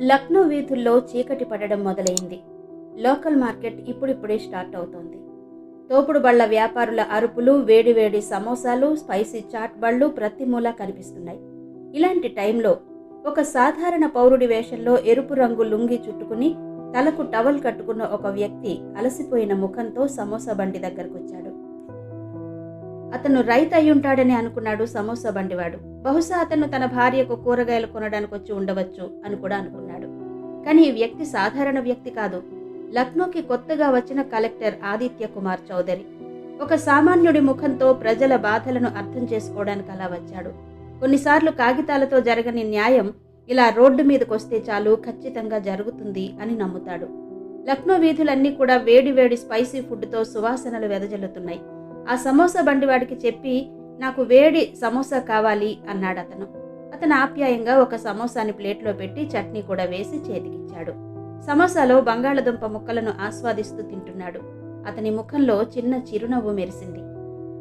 లక్నో వీధుల్లో చీకటి పడడం మొదలైంది. లోకల్ మార్కెట్ ఇప్పుడిప్పుడే స్టార్ట్ అవుతోంది. తోపుడు బళ్ళ వ్యాపారుల అరుపులు వేడివేడి సమోసాలు స్పైసీ చాట్ బళ్ళు ప్రతి మూలా కనిపిస్తున్నాయి. ఇలాంటి టైంలో ఒక సాధారణ పౌరుడి వేషంలో ఎరుపు రంగు లుంగి చుట్టుకుని తలకు టవల్ కట్టుకున్న ఒక వ్యక్తి అలసిపోయిన ముఖంతో సమోసా బండి దగ్గరకొచ్చాడు. అతను రైతు అయ్యుంటాడని అనుకున్నాడు సమోసా బండివాడు. బహుశా అతను తన భార్యకు కూరగాయలు కొనడానికి వచ్చి ఉండవచ్చు అని కూడా అనుకున్నాడు. కానీ ఈ వ్యక్తి సాధారణ వ్యక్తి కాదు. లక్నోకి కొత్తగా వచ్చిన కలెక్టర్ ఆదిత్య కుమార్ చౌదరి. ఒక సామాన్యుడి ముఖంతో ప్రజల బాధలను అర్థం చేసుకోవడానికి అలా వచ్చాడు. కొన్నిసార్లు కాగితాలతో జరగని న్యాయం ఇలా రోడ్డు మీదకొస్తే చాలు ఖచ్చితంగా జరుగుతుంది అని నమ్ముతాడు. లక్నో వీధులన్నీ కూడా వేడి వేడి స్పైసీ ఫుడ్తో సువాసనలు వెదజల్లుతున్నాయి. ఆ సమోసా బండివాడికి చెప్పి నాకు వేడి సమోసా కావాలి అన్నాడు అతను అతను ఆప్యాయంగా ఒక సమోసాని ప్లేట్లో పెట్టి చట్నీ కూడా వేసి చేతికిచ్చాడు. సమోసాలో బంగాళదుంప ముక్కలను ఆస్వాదిస్తూ తింటున్నాడు. అతని ముఖంలో చిన్న చిరునవ్వు మెరిసింది.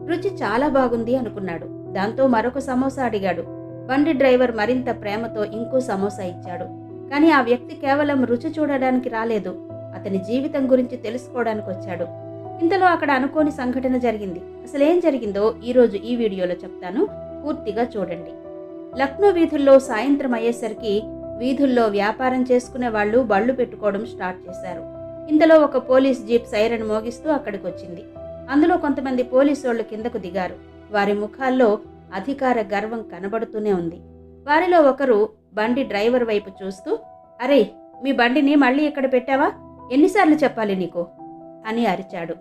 రుచి చాలా బాగుంది అనుకున్నాడు. దాంతో మరొక సమోసా అడిగాడు. బండి డ్రైవర్ మరింత ప్రేమతో ఇంకో సమోసా ఇచ్చాడు. కానీ ఆ వ్యక్తి కేవలం రుచి చూడడానికి రాలేదు. అతని జీవితం గురించి తెలుసుకోవడానికి వచ్చాడు. ఇంతలో అక్కడ అనుకోని సంఘటన జరిగింది. అసలు ఏం జరిగిందో ఈరోజు ఈ వీడియోలో చెప్తాను. పూర్తిగా చూడండి. లక్నో వీధుల్లో సాయంత్రం అయ్యేసరికి వీధుల్లో వ్యాపారం చేసుకునే వాళ్ళు బళ్ళు పెట్టుకోవడం స్టార్ట్ చేశారు. ఇంతలో ఒక పోలీస్ జీప్ సైరన్ మోగిస్తూ అక్కడికి వచ్చింది అందులో కొంతమంది పోలీసు వాళ్ళు కిందకు దిగారు. వారి ముఖాల్లో అధికార గర్వం కనబడుతూనే ఉంది. వారిలో ఒకరు బండి డ్రైవర్ వైపు చూస్తూ అరే మీ బండిని మళ్ళీ ఇక్కడ పెట్టావా? ఎన్నిసార్లు చెప్పాలి నీకు? అని అరిచాడు.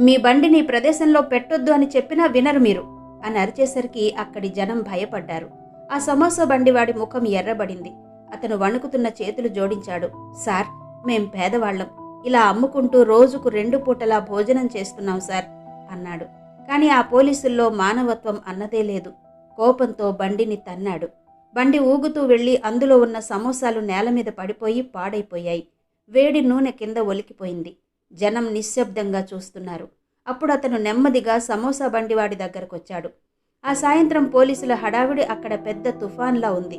మీ బండిని ప్రదేశంలో పెట్టొద్దు అని చెప్పినా వినరు మీరు. అని అరిచేసరికి అక్కడి జనం భయపడ్డారు. ఆ సమోసా బండివాడి ముఖం ఎర్రబడింది. అతను వణుకుతున్న చేతులు జోడించాడు. సార్ మేం పేదవాళ్ళం. ఇలా అమ్ముకుంటూ రోజుకు రెండు పూటలా భోజనం చేస్తున్నాం సార్ అన్నాడు. కానీ ఆ పోలీసుల్లో మానవత్వం అన్నదే లేదు. కోపంతో బండిని తన్నాడు. బండి ఊగుతూ వెళ్ళి అందులో ఉన్న సమోసాలు నేల మీద పడిపోయి పాడైపోయాయి. వేడి నూనె కింద ఒలికిపోయింది. జనం నిశ్శబ్దంగా చూస్తున్నారు. అప్పుడు అతను నెమ్మదిగా సమోసా బండివాడి దగ్గరకొచ్చాడు. ఆ సాయంత్రం పోలీసుల హడావిడి అక్కడ పెద్ద తుఫాన్లా ఉంది.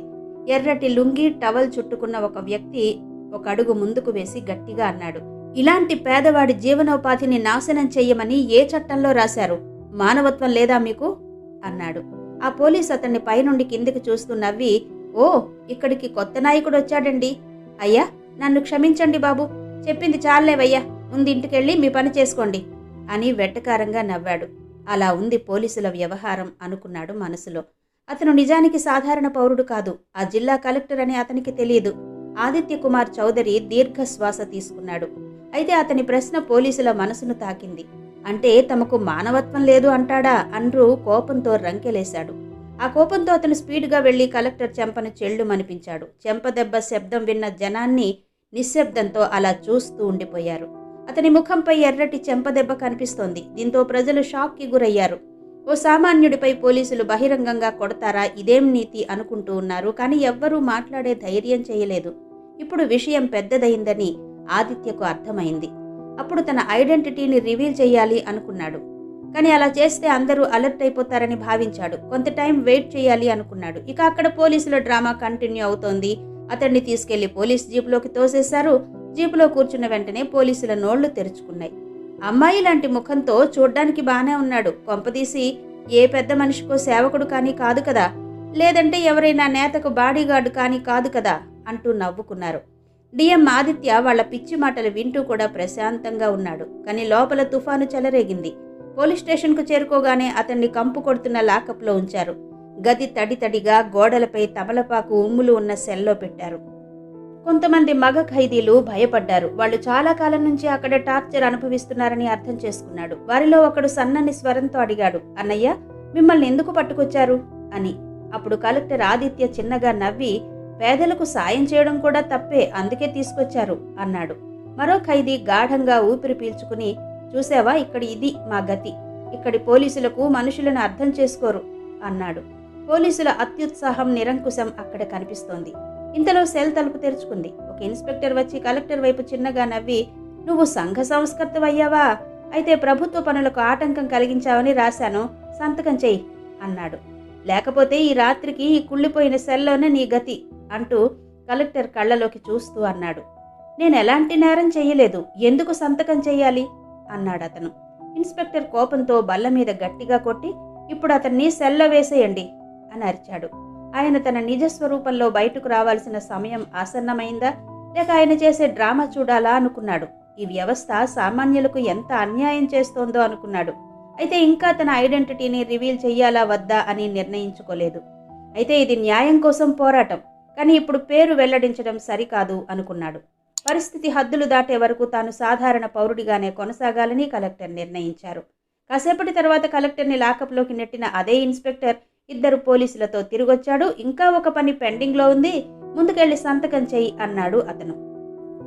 ఎర్రటి లుంగి టవల్ చుట్టుకున్న ఒక వ్యక్తి ఒక అడుగు ముందుకు వేసి గట్టిగా అన్నాడు ఇలాంటి పేదవాడి జీవనోపాధిని నాశనం చెయ్యమని ఏ చట్టంలో రాశారు? మానవత్వం లేదా మీకు? అన్నాడు. ఆ పోలీస్ అతన్ని పైనుండి కిందికి చూస్తూ నవ్వి ఓ ఇక్కడికి కొత్త నాయకుడు వచ్చాడండి. అయ్యా నన్ను క్షమించండి బాబు. చెప్పింది చాలేవయ్యా ముందు ఇంటికెళ్ళి మీ పని చేసుకోండి. అని వెట్టకారంగా నవ్వాడు. అలా ఉంది పోలీసుల వ్యవహారం అనుకున్నాడు మనసులో. అతను నిజానికి సాధారణ పౌరుడు కాదు. ఆ జిల్లా కలెక్టర్ అని అతనికి తెలియదు. ఆదిత్య కుమార్ చౌదరి దీర్ఘశ్వాస తీసుకున్నాడు. అయితే అతని ప్రశ్న పోలీసుల మనసును తాకింది. అంటే తమకు మానవత్వం లేదు అంటాడా? అండ్రు కోపంతో రంకెలేశాడు. ఆ కోపంతో అతను స్పీడ్గా వెళ్ళి కలెక్టర్ చెంపను చెళ్ళుమనిపించాడు చెంపదెబ్బ శబ్దం విన్న జనాన్ని నిశ్శబ్దంతో అలా చూస్తూ ఉండిపోయారు. అతని ముఖంపై ఎర్రటి చెంపదెబ్బ కనిపిస్తోంది. దీంతో ప్రజలు షాక్కి గురయ్యారు. ఓ సామాన్యుడిపై పోలీసులు బహిరంగంగా కొడతారా ఇదేం నీతి అనుకుంటూ ఉన్నారు. కానీ ఎవ్వరూ మాట్లాడే ధైర్యం చేయలేదు. ఇప్పుడు విషయం పెద్దదైందని ఆదిత్యకు అర్థమైంది. అప్పుడు తన ఐడెంటిటీని రివీల్ చేయాలి అనుకున్నాడు. కానీ అలా చేస్తే అందరూ అలర్ట్ అయిపోతారని భావించాడు. కొంత టైం వెయిట్ చేయాలి అనుకున్నాడు. ఇక అక్కడ పోలీసుల డ్రామా కంటిన్యూ అవుతోంది. అతన్ని తీసుకెళ్ళి పోలీస్ జీపులోకి తోసేశారు. జీపులో కూర్చున్న వెంటనే పోలీసుల నోళ్ళు తెరుచుకున్నాయి. అమ్మాయి లాంటి ముఖంతో చూడ్డానికి బానే ఉన్నాడు. కొంపదీసి ఏ పెద్ద మనిషికో సేవకుడు కానీ కాదు కదా. లేదంటే ఎవరైనా నేతకు బాడీగార్డు కానీ కాదు కదా అంటూ నవ్వుకున్నారు. డిఎం ఆదిత్య వాళ్ళ పిచ్చి మాటలు వింటూ కూడా ప్రశాంతంగా ఉన్నాడు. కానీ లోపల తుఫాను చెలరేగింది. పోలీస్ స్టేషన్కు చేరుకోగానే అతన్ని కంపు కొడుతున్న లాకప్లో ఉంచారు. గది తడి తడిగా గోడలపై తమలపాకు ఉమ్ములు ఉన్న సెల్లో పెట్టారు. కొంతమంది మగ ఖైదీలు భయపడ్డారు. వాళ్ళు చాలా కాలం నుంచి అక్కడ టార్చర్ అనుభవిస్తున్నారని అర్థం చేసుకున్నాడు. వారిలో ఒకడు సన్నని స్వరంతో అడిగాడు అన్నయ్య మిమ్మల్ని ఎందుకు పట్టుకొచ్చారు? అని. అప్పుడు కలెక్టర్ ఆదిత్య చిన్నగా నవ్వి పేదలకు సాయం చేయడం కూడా తప్పే అందుకే తీసుకొచ్చారు అన్నాడు. మరో ఖైదీ గాఢంగా ఊపిరి పీల్చుకుని చూసావా ఇక్కడ ఇది మా గతి. ఇక్కడి పోలీసులకు మనుషులను అర్థం చేసుకోరు అన్నాడు. పోలీసుల అత్యుత్సాహం నిరంకుశం అక్కడ కనిపిస్తోంది. ఇంతలో సెల్ తలుపు తెరుచుకుంది. ఒక ఇన్స్పెక్టర్ వచ్చి కలెక్టర్ వైపు చిన్నగా నవ్వి నువ్వు సంఘ సంస్కర్తవయ్యావా అయితే ప్రభుత్వ పనులకు ఆటంకం కలిగించావని రాశాను. సంతకం చెయ్యి అన్నాడు. లేకపోతే ఈ రాత్రికి ఈ కుళ్ళిపోయిన సెల్లోనే నీ గతి అంటూ కలెక్టర్ కళ్ళలోకి చూస్తూ అన్నాడు. నేను ఎలాంటి నేరం చెయ్యలేదు. ఎందుకు సంతకం చెయ్యాలి? అన్నాడు అతను. ఇన్స్పెక్టర్ కోపంతో బల్ల మీద గట్టిగా కొట్టి ఇప్పుడు అతన్ని సెల్లో వేసేయండి అని అరిచాడు. ఆయన తన నిజ స్వరూపంలో బయటకు రావాల్సిన సమయం ఆసన్నమైందా? లేక ఆయన చేసే డ్రామా చూడాలా అనుకున్నాడు. ఈ వ్యవస్థ సామాన్యులకు ఎంత అన్యాయం చేస్తోందో అనుకున్నాడు. అయితే ఇంకా తన ఐడెంటిటీని రివీల్ చెయ్యాలా వద్దా అని నిర్ణయించుకోలేదు. అయితే ఇది న్యాయం కోసం పోరాటం. కానీ ఇప్పుడు పేరు వెల్లడించడం సరికాదు అనుకున్నాడు. పరిస్థితి హద్దులు దాటే వరకు తాను సాధారణ పౌరుడిగానే కొనసాగాలని కలెక్టర్ నిర్ణయించారు. కాసేపటి తర్వాత కలెక్టర్ని లాకప్లోకి నెట్టిన అదే ఇన్స్పెక్టర్ ఇద్దరు పోలీసులతో తిరిగొచ్చాడు. ఇంకా ఒక పని పెండింగ్లో ఉంది. ముందుకెళ్ళి సంతకం చెయ్యి అన్నాడు అతను.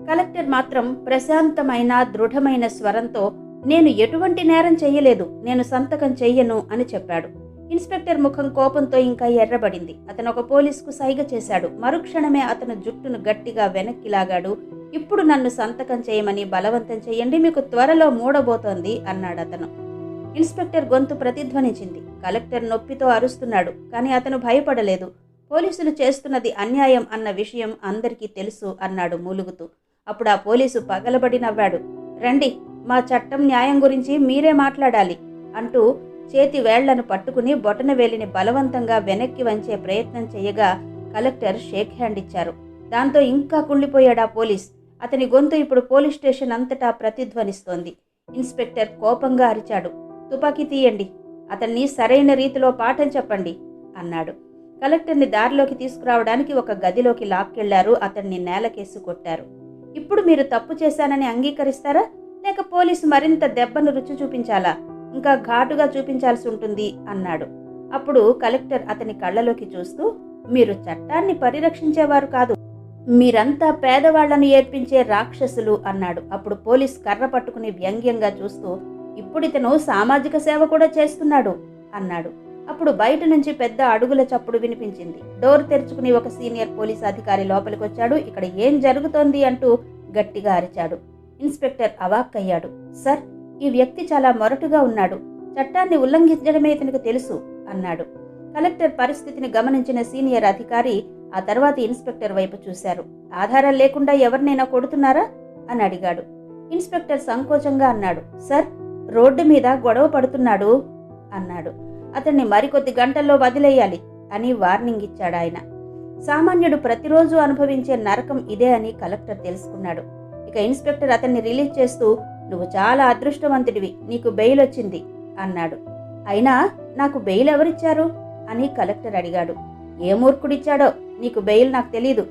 కలెక్టర్ మాత్రం ప్రశాంతమైన దృఢమైన స్వరంతో నేను ఎటువంటి నేరం చెయ్యలేదు. నేను సంతకం చెయ్యను అని చెప్పాడు. ఇన్స్పెక్టర్ ముఖం కోపంతో ఇంకా ఎర్రబడింది. అతను ఒక పోలీసుకు సైగ చేశాడు. మరుక్షణమే అతను జుట్టును గట్టిగా వెనక్కి లాగాడు. ఇప్పుడు నన్ను సంతకం చేయమని బలవంతం చేయండి మీకు త్వరలో మూడబోతోంది అన్నాడు అతను ఇన్స్పెక్టర్ గొంతు ప్రతిధ్వనించింది. కలెక్టర్ నొప్పితో అరుస్తున్నాడు కానీ అతను భయపడలేదు. పోలీసులు చేస్తున్నది అన్యాయం అన్న విషయం అందరికీ తెలుసు అన్నాడు మూలుగుతూ. అప్పుడు ఆ పోలీసు పగలబడి నవ్వాడు. రండి మా చట్టం న్యాయం గురించి మీరే మాట్లాడాలి అంటూ చేతి వేళ్ళను పట్టుకుని బొటనవేలిని బలవంతంగా వెనక్కి వంచే ప్రయత్నం చేయగా కలెక్టర్ షేక్ హ్యాండ్ ఇచ్చారు. దాంతో ఇంకా కుళ్ళిపోయాడు ఆ పోలీస్. అతని గొంతు ఇప్పుడు పోలీస్ స్టేషన్ అంతటా ప్రతిధ్వనిస్తోంది. ఇన్స్పెక్టర్ కోపంగా అరిచాడు. తుపాకీ తీయండి. అతన్ని సరైన రీతిలో పాఠం చెప్పండి అన్నాడు. కలెక్టర్ని దారిలోకి తీసుకురావడానికి ఒక గదిలోకి లాక్కెళ్ళారు అతన్ని నేలకేసి కొట్టారు. ఇప్పుడు మీరు తప్పు చేశానని అంగీకరిస్తారా? లేక పోలీసు మరింత దెబ్బను రుచి చూపించాలా? ఇంకా ఘాటుగా చూపించాల్సి ఉంటుంది అన్నాడు. అప్పుడు కలెక్టర్ అతని కళ్ళలోకి చూస్తూ మీరు చట్టాన్ని పరిరక్షించేవారు కాదు. మీరంతా పేదవాళ్ళను ఏర్పించే రాక్షసులు అన్నాడు. అప్పుడు పోలీస్ కర్ర పట్టుకుని వ్యంగ్యంగా చూస్తూ ఇప్పుడు ఇతను సామాజిక సేవ కూడా చేస్తున్నాడు అన్నాడు. అప్పుడు బయట నుంచి పెద్ద అడుగుల చప్పుడు వినిపించింది. డోర్ తెరుచుకుని ఒక సీనియర్ పోలీస్ అధికారి లోపలికి వచ్చాడు ఇక్కడ ఏం జరుగుతోంది అంటూ గట్టిగా అరిచాడు. ఇన్స్పెక్టర్ అవాక్కయ్యాడు. సార్ ఈ వ్యక్తి చాలా మొరటుగా ఉన్నాడు. చట్టాన్ని ఉల్లంఘించడమే ఇతనికి తెలుసు అన్నాడు. కలెక్టర్ పరిస్థితిని గమనించిన సీనియర్ అధికారి ఆ తర్వాత ఇన్స్పెక్టర్ వైపు చూశారు. ఆధారం లేకుండా ఎవరినైనా కొడుతున్నారా? అని అడిగాడు. ఇన్స్పెక్టర్ సంకోచంగా అన్నాడు. సార్ రోడ్డు మీద గొడవ పడుతున్నాడు అన్నాడు. అతన్ని మరికొద్ది గంటల్లో వదిలేయాలి అని వార్నింగ్ ఇచ్చాడు ఆయన. సామాన్యుడు ప్రతిరోజు అనుభవించే నరకం ఇదే అని కలెక్టర్ తెలుసుకున్నాడు. ఇక ఇన్స్పెక్టర్ అతన్ని రిలీజ్ చేస్తూ నువ్వు చాలా అదృష్టవంతుడివి నీకు బెయిల్ వచ్చింది అన్నాడు. అయినా నాకు బెయిల్ ఎవరిచ్చారు? అని కలెక్టర్ అడిగాడు. ఏ మూర్ఖుడిచ్చాడో నీకు బెయిల్ నాకు తెలీదు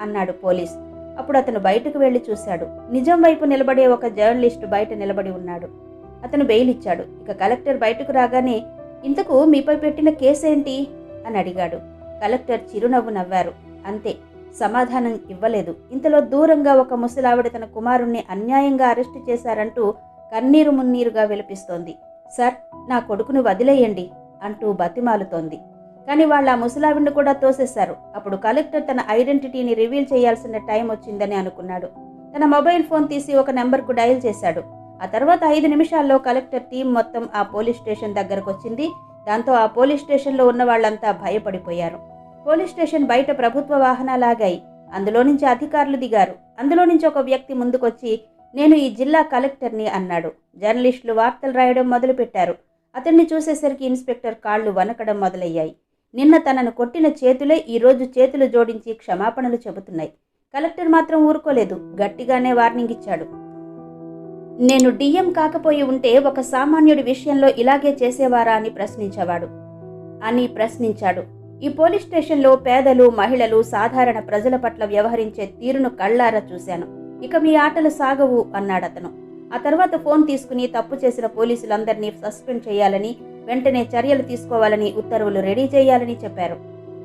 అన్నాడు పోలీస్. అప్పుడు అతను బయటకు వెళ్ళి చూశాడు. నిజం వైపు నిలబడే ఒక జర్నలిస్టు బయట నిలబడి ఉన్నాడు. అతను బెయిల్ ఇచ్చాడు. ఇక కలెక్టర్ బయటకు రాగానే ఇంతకు మీపై పెట్టిన కేసేంటి? అని అడిగాడు. కలెక్టర్ చిరునవ్వు నవ్వారు. అంతే సమాధానం ఇవ్వలేదు. ఇంతలో దూరంగా ఒక ముసలావిడ తన కుమారుణ్ణి అన్యాయంగా అరెస్టు చేశారంటూ కన్నీరు మున్నీరుగా విలపిస్తోంది. సార్ నా కొడుకును వదిలేయండి అంటూ బతిమాలుతోంది. కానీ వాళ్ళ ఆ ముసలావిడిని కూడా తోసేశారు. అప్పుడు కలెక్టర్ తన ఐడెంటిటీని రివీల్ చేయాల్సిన టైం వచ్చిందని అనుకున్నాడు. తన మొబైల్ ఫోన్ తీసి ఒక నెంబర్కు డయల్ చేశాడు. ఆ తర్వాత ఐదు నిమిషాల్లో కలెక్టర్ టీం మొత్తం ఆ పోలీస్ స్టేషన్ దగ్గరకు వచ్చింది దాంతో ఆ పోలీస్ స్టేషన్లో ఉన్న వాళ్ళంతా భయపడిపోయారు. పోలీస్ స్టేషన్ బయట ప్రభుత్వ వాహనాలాగాయి. అందులో నుంచి అధికారులు దిగారు. అందులో నుంచి ఒక వ్యక్తి ముందుకొచ్చి నేను ఈ జిల్లా కలెక్టర్ని అన్నాడు. జర్నలిస్టులు వార్తలు రాయడం మొదలుపెట్టారు. అతన్ని చూసేసరికి ఇన్స్పెక్టర్ కాళ్ళు వనకడం మొదలయ్యాయి. నిన్న తనను కొట్టిన చేతులే ఈరోజు చేతులు జోడించి క్షమాపణలు చెబుతున్నాయి. కలెక్టర్ మాత్రం ఊరుకోలేదు. గట్టిగానే వార్నింగ్ ఇచ్చాడు. నేను డిఎం కాకపోయి ఉంటే ఒక సామాన్యుడి విషయంలో ఇలాగే చేసేవారా అని ప్రశ్నించేవాడు. అని ప్రశ్నించాడు. ఈ పోలీస్ స్టేషన్లో పేదలు మహిళలు సాధారణ ప్రజల పట్ల వ్యవహరించే తీరును కళ్ళారా చూశాను. ఇక మీ ఆటలు సాగవు అన్నాడతను. ఆ తర్వాత ఫోన్ తీసుకుని తప్పు చేసిన పోలీసులందరినీ సస్పెండ్ చేయాలని వెంటనే చర్యలు తీసుకోవాలని ఉత్తర్వులు రెడీ చేయాలని చెప్పారు.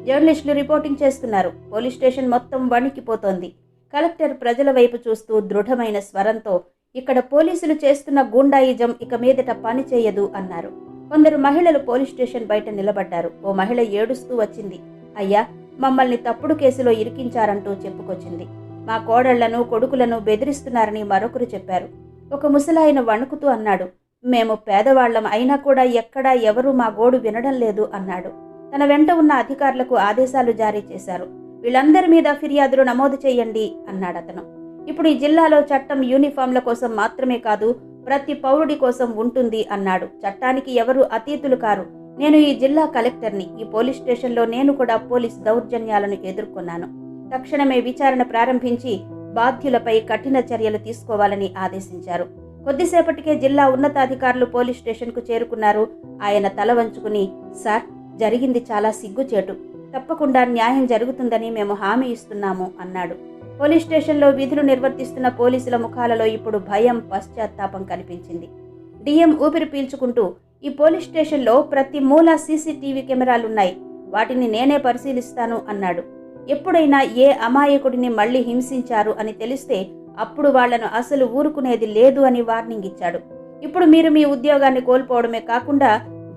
జర్నలిస్టులు రిపోర్టింగ్ చేస్తున్నారు. పోలీస్ స్టేషన్ మొత్తం వణికిపోతోంది. కలెక్టర్ ప్రజల వైపు చూస్తూ దృఢమైన స్వరంతో ఇక్కడ పోలీసులు చేస్తున్న గూండాయిజం ఇక మీదట పని చేయదు అన్నారు. కొందరు మహిళలు పోలీస్ స్టేషన్ బయట నిలబడ్డారు. ఓ మహిళ ఏడుస్తూ వచ్చింది. అయ్యా మమ్మల్ని తప్పుడు కేసులో ఇరికించారంటూ చెప్పుకొచ్చింది. మా కోడళ్ళను కొడుకులను బెదిరిస్తున్నారని మరొకరు చెప్పారు. ఒక ముసలాయన వణుకుతూ అన్నాడు. మేము పేదవాళ్ళం అయినా కూడా ఎక్కడా ఎవరూ మా గోడు వినడం లేదు అన్నాడు. తన వెంట ఉన్న అధికారులకు ఆదేశాలు జారీ చేశారు. వీళ్ళందరి మీద ఫిర్యాదులు నమోదు చేయండి అన్నాడు అతను ఇప్పుడు ఈ జిల్లాలో చట్టం యూనిఫామ్ల కోసం మాత్రమే కాదు ప్రతి పౌరుడి కోసం ఉంటుంది అన్నాడు. చట్టానికి ఎవరు అతీతులు కారు? నేను ఈ జిల్లా కలెక్టర్ని. ఈ పోలీస్ స్టేషన్లో నేను కూడా పోలీస్ దౌర్జన్యాలను ఎదుర్కొన్నాను. తక్షణమే విచారణ ప్రారంభించి బాధ్యులపై కఠిన చర్యలు తీసుకోవాలని ఆదేశించారు. కొద్దిసేపటికే జిల్లా ఉన్నతాధికారులు పోలీస్ స్టేషన్కు చేరుకున్నారు. ఆయన తల వంచుకుని సార్ జరిగింది చాలా సిగ్గుచేటు. తప్పకుండా న్యాయం జరుగుతుందని మేము హామీ ఇస్తున్నాము అన్నాడు. పోలీస్ స్టేషన్లో విధులు నిర్వర్తిస్తున్న పోలీసుల ముఖాలలో ఇప్పుడు భయం పశ్చాత్తాపం కనిపించింది. డిఎం ఊపిరి పీల్చుకుంటూ ఈ పోలీస్ స్టేషన్లో ప్రతి మూల సీసీటీవీ కెమెరాలున్నాయి. వాటిని నేనే పరిశీలిస్తాను అన్నాడు. ఎప్పుడైనా ఏ అమాయకుడిని మళ్ళీ హింసించారు అని తెలిస్తే అప్పుడు వాళ్ళను అసలు ఊరుకునేది లేదు అని వార్నింగ్ ఇచ్చాడు. ఇప్పుడు మీరు మీ ఉద్యోగాన్ని కోల్పోవడమే కాకుండా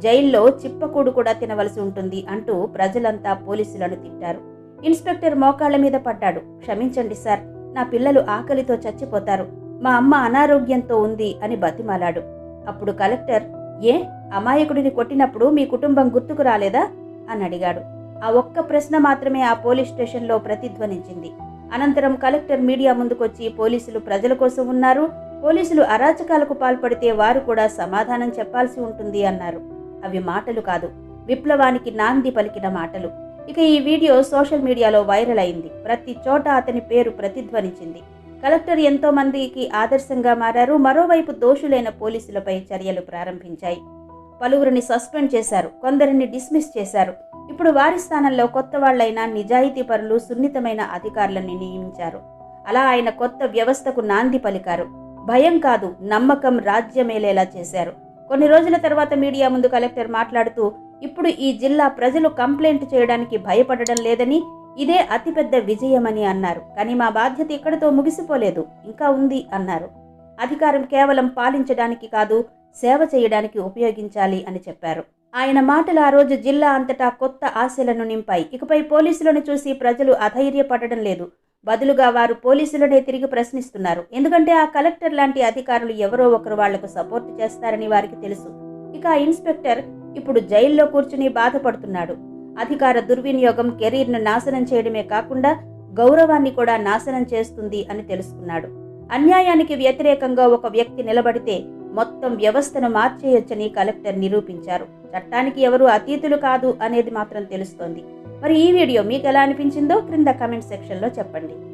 జైల్లో చిప్పకూడు కూడా తినవలసి ఉంటుంది అంటూ ప్రజలంతా పోలీసులను తిట్టారు. ఇన్స్పెక్టర్ మోకాళ్ళ మీద పడ్డాడు. క్షమించండి సార్ నా పిల్లలు ఆకలితో చచ్చిపోతారు. మా అమ్మ అనారోగ్యంతో ఉంది అని బతిమాలాడు. అప్పుడు కలెక్టర్ ఏ? అమాయకుడిని కొట్టినప్పుడు మీ కుటుంబం గుర్తుకు రాలేదా అని అడిగాడు. ఆ ఒక్క ప్రశ్న మాత్రమే ఆ పోలీస్ స్టేషన్లో ప్రతిధ్వనించింది. అనంతరం కలెక్టర్ మీడియా ముందుకొచ్చి పోలీసులు ప్రజల కోసం ఉన్నారు. పోలీసులు అరాచకాలకు పాల్పడితే వారు కూడా సమాధానం చెప్పాల్సి ఉంటుంది అన్నారు. అవి మాటలు కాదు విప్లవానికి నాంది పలికిన మాటలు. ఇక ఈ వీడియో సోషల్ మీడియాలో వైరల్ అయింది. ప్రతి చోట అతని పేరు ప్రతిధ్వనించింది. కలెక్టర్ ఎంతో మందికి ఆదర్శంగా మారారు. మరోవైపు దోషులైన పోలీసులపై చర్యలు ప్రారంభించాయి. పలువురిని సస్పెండ్ చేశారు. కొందరిని డిస్మిస్ చేశారు. ఇప్పుడు వారి స్థానంలో కొత్త వాళ్ళైన నిజాయితీ పరులు సున్నితమైన అధికారులను నియమించారు. అలా ఆయన కొత్త వ్యవస్థకు నాంది పలికారు. భయం కాదు నమ్మకం రాజ్యమేలేలా చేశారు. కొన్ని రోజుల తర్వాత మీడియా ముందు కలెక్టర్ మాట్లాడుతూ ఇప్పుడు ఈ జిల్లా ప్రజలు కంప్లైంట్ చేయడానికి భయపడడం లేదని ఇదే అతిపెద్ద విజయమని అన్నారు. కానీ మా బాధ్యత ఇక్కడితో ముగిసిపోలేదు. ఇంకా ఉంది అన్నారు. అధికారం కేవలం పాలించడానికి కాదు సేవ చేయడానికి ఉపయోగించాలి అని చెప్పారు. ఆయన మాటలు ఆ రోజు జిల్లా అంతటా కొత్త ఆశలను నింపాయి. ఇకపై పోలీసులను చూసి ప్రజలు అధైర్యపడడం లేదు. బదులుగా వారు పోలీసులనే తిరిగి ప్రశ్నిస్తున్నారు. ఎందుకంటే ఆ కలెక్టర్ లాంటి అధికారులు ఎవరో ఒకరు వాళ్ళకు సపోర్ట్ చేస్తారని వారికి తెలుసు. ఇక ఆ ఇన్స్పెక్టర్ ఇప్పుడు జైల్లో కూర్చుని బాధపడుతున్నాడు. అధికార దుర్వినియోగం కెరీర్ను నాశనం చేయడమే కాకుండా గౌరవాన్ని కూడా నాశనం చేస్తుంది అని తెలుసుకున్నాడు. అన్యాయానికి వ్యతిరేకంగా ఒక వ్యక్తి నిలబడితే మొత్తం వ్యవస్థను మార్చేయొచ్చని కలెక్టర్ నిరూపించారు. చట్టానికి ఎవరు అతీతులు కాదు అనేది మాత్రం తెలుస్తోంది. మరి ఈ వీడియో మీకు ఎలా అనిపించిందో క్రింద కమెంట్ సెక్షన్లో చెప్పండి.